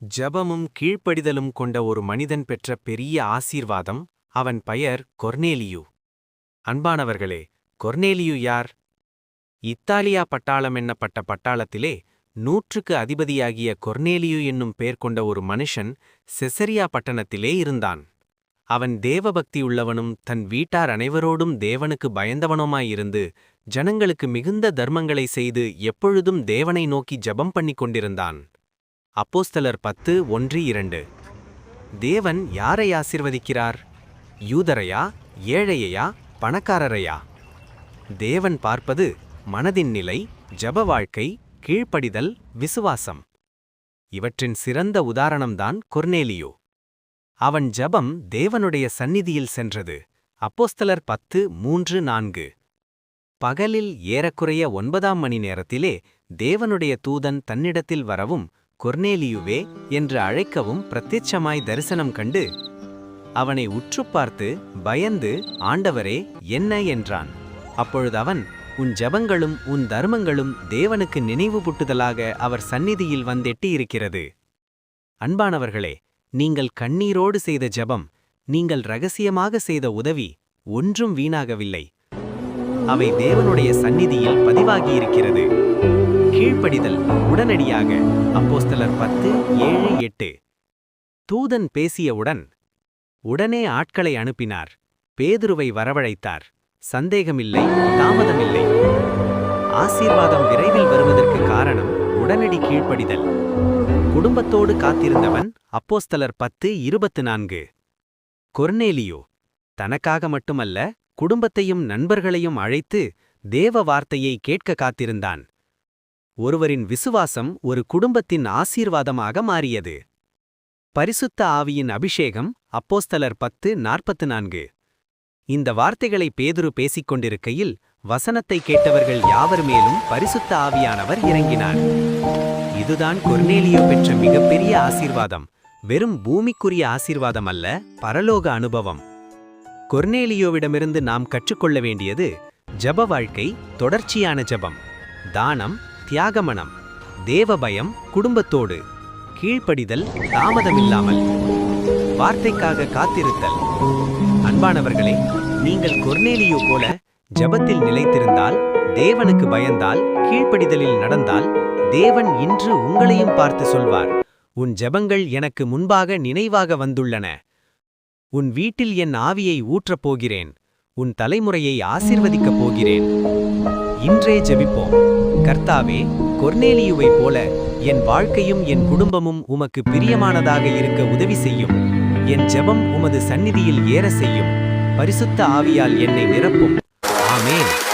ஜபமும் கீழ்ப்படிதலும் கொண்ட ஒரு மனிதன் பெற்ற பெரிய ஆசீர்வாதம் அவன் பெயர் கொர்னேலியு. அன்பானவர்களே கொர்னேலியு யார்? இத்தாலியா பட்டாளம் என்னப்பட்ட பட்டாளத்திலே நூற்றுக்கு அதிபதியாகிய கொர்னேலியு என்னும் பெயர் கொண்ட ஒரு மனுஷன் செசரியா பட்டணத்திலே இருந்தான். அவன் தேவபக்தியுள்ளவனும் தன் வீட்டார் அனைவரோடும் தேவனுக்கு பயந்தவனுமாயிருந்து ஜனங்களுக்கு மிகுந்த தர்மங்களை செய்து எப்பொழுதும் தேவனை நோக்கி ஜெபம் பண்ணிக் கொண்டிருந்தான். அப்போஸ்தலர் பத்து ஒன்று இரண்டு. தேவன் யாரை ஆசிர்வதிக்கிறார்? யூதரையா ஏழையையா பணக்காரரையா? தேவன் பார்ப்பது மனதின் நிலை ஜப வாழ்க்கை கீழ்ப்படிதல் விசுவாசம். இவற்றின் சிறந்த உதாரணம்தான் கொர்னேலியோ. அவன் ஜபம் தேவனுடைய சந்நிதியில் சென்றது. அப்போஸ்தலர் பத்து மூன்று நான்கு. பகலில் ஏறக்குறைய ஒன்பதாம் மணி நேரத்திலே தேவனுடைய தூதன் தன்னிடத்தில் வரவும் கொர்னேலியுவே என்று அழைக்கவும் பிரத்யட்சமாய் தரிசனம் கண்டு அவனை உற்றுப் பார்த்து பயந்து ஆண்டவரே என்ன? என்றான். அப்பொழுது அவன் உன் ஜெபங்களும் உன் தர்மங்களும் தேவனுக்கு நினைவு புட்டுதலாக அவர் சந்நிதியில் வந்தெட்டி இருக்கிறது அன்பானவர்களே நீங்கள் கண்ணீரோடு செய்த ஜெபம் நீங்கள் ரகசியமாக செய்த உதவி ஒன்றும் வீணாகவில்லை. அவை தேவனுடைய சந்நிதியில் பதிவாகியிருக்கிறது. கீழ்ப்படிதல் உடனடியாக அப்போஸ்தலர் பத்து ஏழு எட்டு. தூதன் பேசியவுடன் உடனே ஆட்களை அனுப்பினார். பேதுருவை வரவழைத்தார். சந்தேகமில்லை தாமதமில்லை. ஆசீர்வாதம் விரைவில் வருவதற்கு காரணம் உடனடி கீழ்ப்படிதல். குடும்பத்தோடு காத்திருந்தவன் அப்போஸ்தலர் பத்து இருபத்து நான்கு. கொர்னேலியோ தனக்காக மட்டுமல்ல குடும்பத்தையும் நண்பர்களையும் அழைத்து தேவ வார்த்தையை கேட்க காத்திருந்தான். ஒருவரின் விசுவாசம் ஒரு குடும்பத்தின் ஆசீர்வாதமாக மாறியது. பரிசுத்த ஆவியின் அபிஷேகம் அப்போஸ்தலர் பத்து நாற்பத்து நான்கு இந்த வார்த்தைகளை பேதுரு பேசிக் கொண்டிருக்கையில் வசனத்தை கேட்டவர்கள் யாவர் மேலும் பரிசுத்த ஆவியானவர் இறங்கினார். இதுதான் கொர்னேலியோ பெற்ற மிகப்பெரிய ஆசீர்வாதம். வெறும் பூமிக்குரிய ஆசீர்வாதம் அல்ல பரலோக அனுபவம். கொர்னேலியோவிடமிருந்து நாம் கற்றுக்கொள்ள வேண்டியது ஜப வாழ்க்கை தொடர்ச்சியான ஜபம். தானம் தியாகமனம் தேவபயம் குடும்பத்தோடு கீழ்ப்படிதல் தாமதமில்லாமல். வார்த்தைக்காக காத்திருத்தல். அன்பானவர்களே நீங்கள் கொர்னேலியோ போல ஜபத்தில் நிலைத்திருந்தால் தேவனுக்கு பயந்தால் கீழ்ப்படிதலில் நடந்தால் தேவன் இன்று உங்களையும் பார்த்து சொல்வார் உன் ஜெபங்கள் எனக்கு முன்பாக நினைவாக வந்துள்ளன. உன் வீட்டில் என் ஆவியை ஊற்றப் போகிறேன். உன் தலைமுறையை ஆசிர்வதிக்கப் போகிறேன். இன்றே ஜெபிப்போம். கர்த்தாவே கொர்னேலியுவைப் போல என் வாழ்க்கையும் என் குடும்பமும் உமக்கு பிரியமானதாக இருக்க உதவி செய்யும். என் ஜெபம் உமது சந்நிதியில் ஏற செய்யும். பரிசுத்த ஆவியால் என்னை நிரப்பும். ஆமேன்.